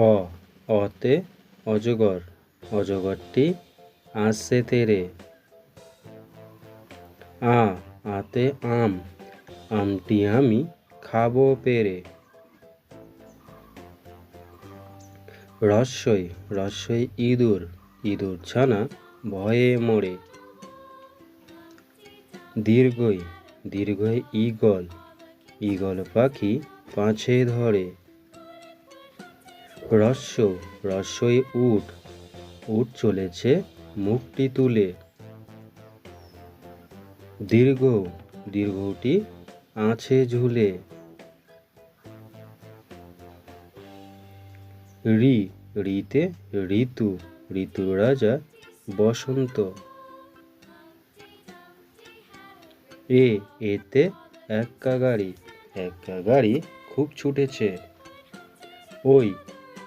অ, অতে অজগর, অজগরটি আসে তেরে। আ, আতে আম, আমটি আমি খাব পেরে। রস্যই রস্যই ইঁদুর ইঁদুর ছানা ভয়ে মরে। দীর্ঘই দীর্ঘই ঈগল ঈগল পাখি পাছে ধরে। রস্য রস্যই উট। উট চলেছে মুখটি তুলে। দীর্ঘ, দীর্ঘটি আছে ঝুলে। ঋ ঋতে ঋতু ঋতু রাজা বসন্ত। এ, এতে এক্কা গাড়ি এক্কা গাড়ি খুব ছুটেছে। ওই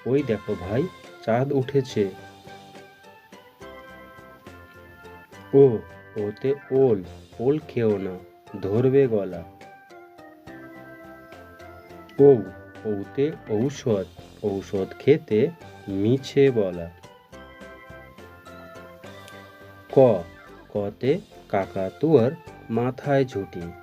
ওই দেখো ভাই, চাঁদ উঠেছে। ও, ওতে ওল ওল খেও না, ধরবে গলা। ও, ওতে ঔষধ ঔষধ খেতে মিছে বলা। ক, কতে কাকাতুয়ার মাথায় ঝুটি।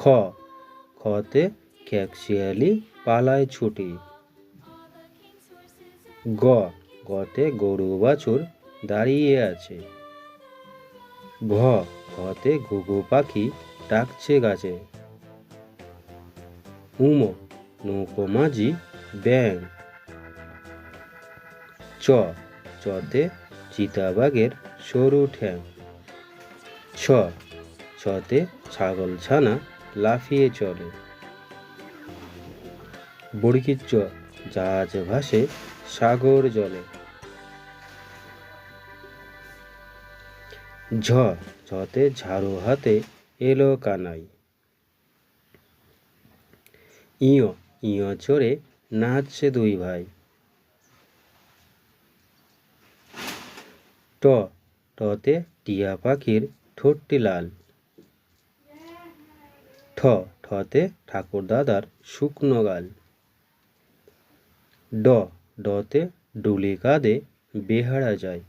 খ। খতে ক্যাকশিয়ালি পালায় ছুটি। গ। গতে গরু বাছুর দাঁড়িয়ে আছে। ঘ। ঘতে ঘুঘু পাখি ডাকছে গাছে। উম। নৌকো মাঝি ব্যাং চ। চতে চিতাবাঘের সরু ঠ্যাং। ছ। ছতে ছাগল ছানা লাফিয়ে চলে। বড়কির চ জাহাজ ভাসে সাগর জলে। ঝ, ঝতে ঝাড়ু হাতে এলো কানাই। ইয় ইয় চড়ে নাচছে দুই ভাই। ট, টতে টিয়া পাখির ঠোঁটটি লাল। ঠ ঠতে ঠাকুর দাদার শুকনো গাল। ড ডতে ডুলি কাঁধে বেহারা যায়।